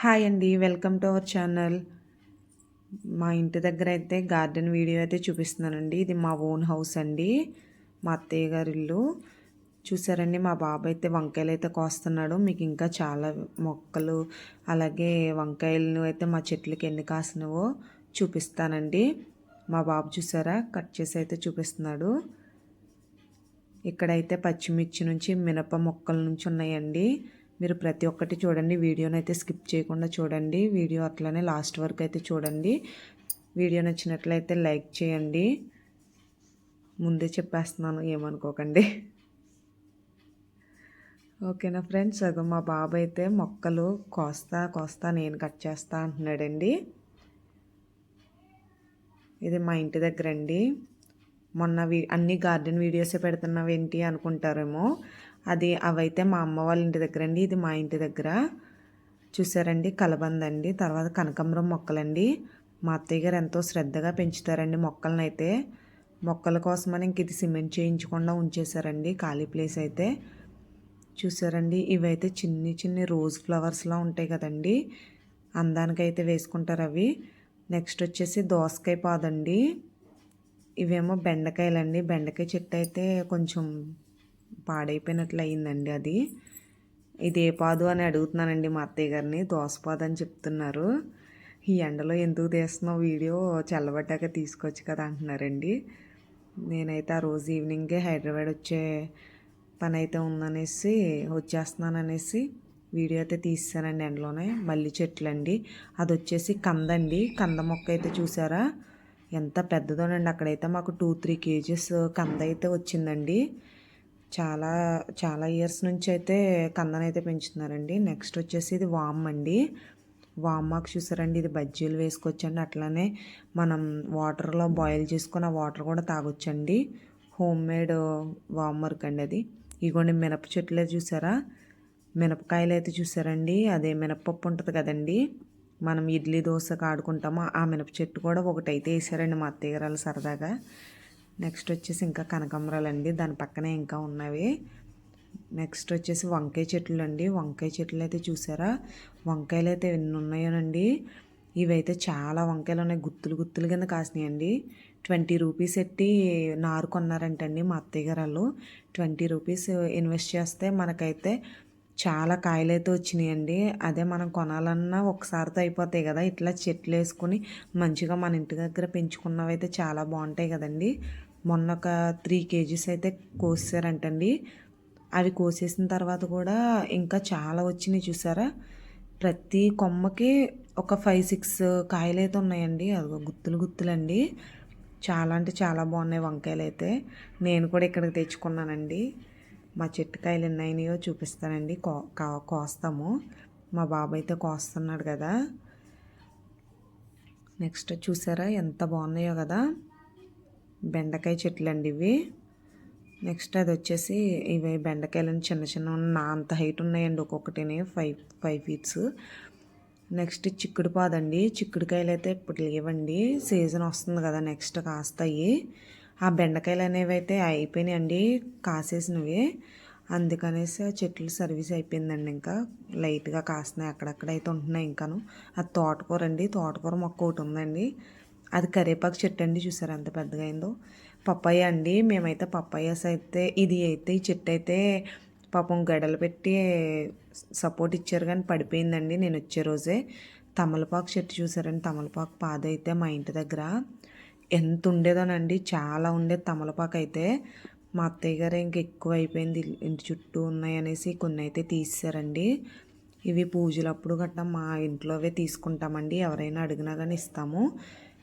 Hi అండి welcome to our channel. మా ఇంటి దగ్గర అయితే గార్డెన్ వీడియో అయితే చూపిస్తున్నానండి. ఇది మా ఓన్ హౌస్ అండి మా అత్తయ్య గారి ఇల్లు. చూసారండి మా బాబు అయితే వంకాయలు అయితే కోస్తున్నాడు. మీకు ఇంకా చాలా మొక్కలు అలాగే వంకాయలు అయితే మా చెట్లకి ఎన్ని కాసినవో చూపిస్తానండి. మా బాబు చూసారా కట్ చేసి అయితే చూపిస్తున్నాడు. ఇక్కడైతే పచ్చిమిర్చి నుంచి మినప మొక్కల నుంచి ఉన్నాయండి. మీరు ప్రతి ఒక్కటి చూడండి. వీడియోని అయితే స్కిప్ చేయకుండా చూడండి. వీడియో అట్లనే లాస్ట్ వరకు అయితే చూడండి. వీడియో నచ్చినట్లయితే లైక్ చేయండి. ముందే చెప్పేస్తున్నాను ఏమనుకోకండి. ఓకేనా ఫ్రెండ్స్? అగో మా బాబు అయితే మొక్కలు కోస్తా కోస్తా నేను కట్ చేస్తా అంటున్నాడండి. ఇది మా ఇంటి దగ్గర అండి మొన్న వీ అన్ని గార్డెన్ వీడియోసే పెడుతున్నావేంటి అనుకుంటారేమో. అది అవైతే మా అమ్మ వాళ్ళ ఇంటి దగ్గర అండి ఇది మా ఇంటి దగ్గర. చూసారండి? కలబంద అండి తర్వాత కనకాంబరం మొక్కలండి. మా అత్తయ్య గారు ఎంతో శ్రద్ధగా పెంచుతారండి మొక్కలను అయితే మొక్కల కోసమని ఇంక ఇది సిమెంట్ చేయించకుండా ఉంచేశారండి ఖాళీ ప్లేస్ అయితే. చూసారండి? ఇవైతే చిన్ని చిన్ని రోజ్ ఫ్లవర్స్లా ఉంటాయి కదండి. అందానికైతే వేసుకుంటారు అవి. నెక్స్ట్ వచ్చేసి దోసకాయ పాదండి. ఇవేమో బెండకాయలండి. బెండకాయ చెట్టు అయితే కొంచెం పాడైపోయినట్లు అయిందండి అది. ఇది ఏ పాదు అని అడుగుతున్నానండి మా అత్తయ్య గారిని. దోసపాదు అని చెప్తున్నారు. ఈ ఎండలో ఎందుకు తీస్తున్నావు వీడియో? చల్లబడ్డాక తీసుకోవచ్చు కదా అంటున్నారండి. నేనైతే ఆ రోజు ఈవినింగే హైదరాబాద్ వచ్చే పని అయితే ఉందనేసి వచ్చేస్తున్నాను అనేసి వీడియో అయితే తీసానండి ఎండలోనే. మల్లి చెట్లు అండి అది వచ్చేసి కందండి. కంద మొక్క అయితే చూసారా? ఎంత పెద్దదోనండి. అక్కడైతే మాకు టూ త్రీ కేజీస్ కంద అయితే వచ్చిందండి. చాలా చాలా ఇయర్స్ నుంచి అయితే కందనైతే పెంచుతున్నారండి. నెక్స్ట్ వచ్చేసి ఇది వామ్ అండి. వామాకు చూసారండి ఇది బజ్జీలు వేసుకోవచ్చండి అట్లానే మనం వాటర్లో బాయిల్ చేసుకుని ఆ వాటర్ కూడా తాగొచ్చండి. హోమ్ మేడ్ వామ్ వర్క్ అండి అది. ఇగోండి మినప చెట్లే చూసారా? మినపకాయలు అయితే చూసారండి. అదే మినపప్పు ఉంటుంది కదండి. మనం ఇడ్లీ దోశ కాడుకుంటామో ఆ మినప చెట్టు కూడా ఒకటి అయితే వేసారండి మా అత్తయ్య గారు సరదాగా. నెక్స్ట్ వచ్చేసి ఇంకా కనకాంబరాలు అండి దాని పక్కనే ఇంకా ఉన్నవి. నెక్స్ట్ వచ్చేసి వంకాయ చెట్లు అండి వంకాయ చెట్లు అయితే చూసారా? వంకాయలు అయితే ఎన్ని ఉన్నాయోనండి? ఇవైతే చాలా వంకాయలు ఉన్నాయి గుత్తులు గుత్తులు కింద కాసినాయండి. ట్వంటీ రూపీస్ ఎట్టి నారు కొన్నారంటండి మా అత్తయ్య గారు వాళ్ళు. ట్వంటీ రూపీస్ ఇన్వెస్ట్ చేస్తే మనకైతే చాలా కాయలు అయితే వచ్చినాయండి. అదే మనం కొనాలన్నా ఒకసారితో అయిపోతాయి కదా. ఇట్లా చెట్లు వేసుకుని మంచిగా మన ఇంటి దగ్గర పెంచుకున్నవి అయితే చాలా బాగుంటాయి కదండి. మొన్న ఒక త్రీ కేజీస్ అయితే కోసారంటండి. అవి కోసేసిన తర్వాత కూడా ఇంకా చాలా వచ్చినాయి చూసారా? ప్రతి కొమ్మకి ఒక ఫైవ్ సిక్స్ కాయలు అయితే ఉన్నాయండి. అది గుత్తులు గుత్తులండి. చాలా అంటే చాలా బాగున్నాయి వంకాయలు అయితే నేను కూడా ఇక్కడికి తెచ్చుకున్నానండి. మా చెట్టు కాయలు ఎన్నైనాయో చూపిస్తానండి. కో కోస్తాము. మా బాబు అయితే కోస్తున్నాడు కదా. నెక్స్ట్ చూసారా? ఎంత బాగున్నాయో కదా. బెండకాయ చెట్లు అండి ఇవి. నెక్స్ట్ అది వచ్చేసి ఇవి బెండకాయలు చిన్న చిన్న నా అంత హైట్ ఉన్నాయండి ఒక్కొక్కటిని ఫైవ్ ఫైవ్ ఫీట్స్ నెక్స్ట్ చిక్కుడు పాదండి. చిక్కుడుకాయలు అయితే ఇప్పుడు లేవండి. సీజన్ వస్తుంది కదా నెక్స్ట్ కాస్తాయి. ఆ బెండకాయలు అనేవి అయితే అయిపోయినాయండి కాసేసినవి. అందుకనేసి ఆ చెట్లు సర్వీస్ అయిపోయిందండి ఇంకా. లైట్గా కాస్తున్నాయి అక్కడక్కడ అయితే ఉంటున్నాయి ఇంకాను. ఆ తోటకూర అండి తోటకూర మొక్క ఒకటి ఉందండి. అది కరివేపాకు చెట్టు అండి చూసారు అంత పెద్దగా అయిందో? పప్పాయ అండి మేమైతే పప్పాయస్ అయితే ఇది అయితే ఈ చెట్టు అయితే పాపం గడలు పెట్టి సపోర్ట్ ఇచ్చారు కానీ పడిపోయిందండి. నేను వచ్చే రోజే తమలపాకు చెట్టు చూసారండి తమలపాకు పాద అయితే మా ఇంటి దగ్గర. ఎంత ఉండేదోనండి చాలా ఉండేది తమలపాకు అయితే. మా అత్తయ్య గారు ఇంక ఎక్కువ అయిపోయింది ఇంటి చుట్టూ ఉన్నాయి అనేసి కొన్ని అయితే తీసారండి ఇవి పూజలప్పుడు గట్టా మా ఇంట్లోవే తీసుకుంటామండి ఎవరైనా అడిగినా కానీ ఇస్తాము.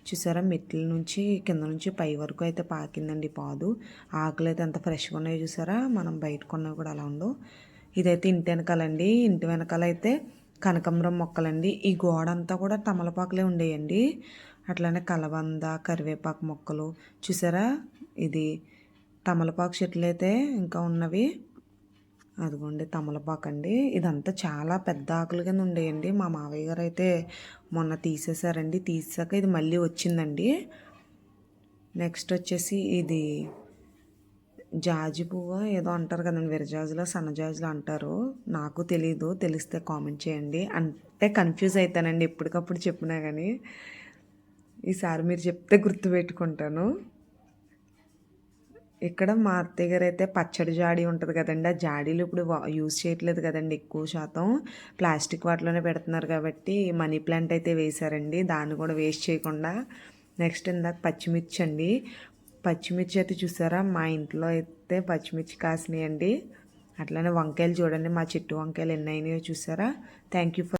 చూసారా? మెట్ల నుంచి కింద నుంచి పై వరకు అయితే పాకిందండి పాదు. ఆకులు అయితే ఎంత ఫ్రెష్గా ఉన్నాయో చూసారా? మనం బయట కొన్నవి కూడా అలా ఉండవు. ఇదైతే ఇంటి వెనకాలండి. ఇంటి వెనకాల అయితే కనకాంబరం మొక్కలండి. ఈ గోడ అంతా కూడా తమలపాకులే ఉండేయండి. అట్లానే కలబంద కరివేపాకు మొక్కలు. చూసారా? ఇది తమలపాకు చెట్లు అయితే ఇంకా ఉన్నవి. అదిగోండి తమలపాకు అండి. ఇదంతా చాలా పెద్ద ఆకులు కింద ఉండేయండి. మా మావయ్య గారు అయితే మొన్న తీసేశారండి. తీసాక ఇది మళ్ళీ వచ్చిందండి. నెక్స్ట్ వచ్చేసి ఇది జాజి పువ్వు ఏదో అంటారు కదండి. విరజాజులో సన్నజాజులు అంటారు. నాకు తెలీదు. తెలిస్తే కామెంట్ చేయండి. అంటే కన్ఫ్యూజ్ అవుతానండి ఎప్పటికప్పుడు చెప్పినా కానీ. ఈసారి మీరు చెప్తే గుర్తుపెట్టుకుంటాను. ఇక్కడ మా అత్తయ్య గారు అయితే పచ్చడి జాడీ ఉంటుంది కదండి. ఆ జాడీలు ఇప్పుడు యూజ్ చేయట్లేదు కదండి ఎక్కువ శాతం. ప్లాస్టిక్ వాటిలోనే పెడుతున్నారు కాబట్టి మనీ ప్లాంట్ అయితే వేశారండి. దాన్ని కూడా వేస్ట్ చేయకుండా. నెక్స్ట్ ఇందాక పచ్చిమిర్చి అండి. పచ్చిమిర్చి అయితే చూసారా? మా ఇంట్లో అయితే పచ్చిమిర్చి కాసినాయండి. అట్లనే వంకాయలు చూడండి. మా చెట్టు వంకాయలు ఎన్ని అయినాయో చూసారా? Thank you for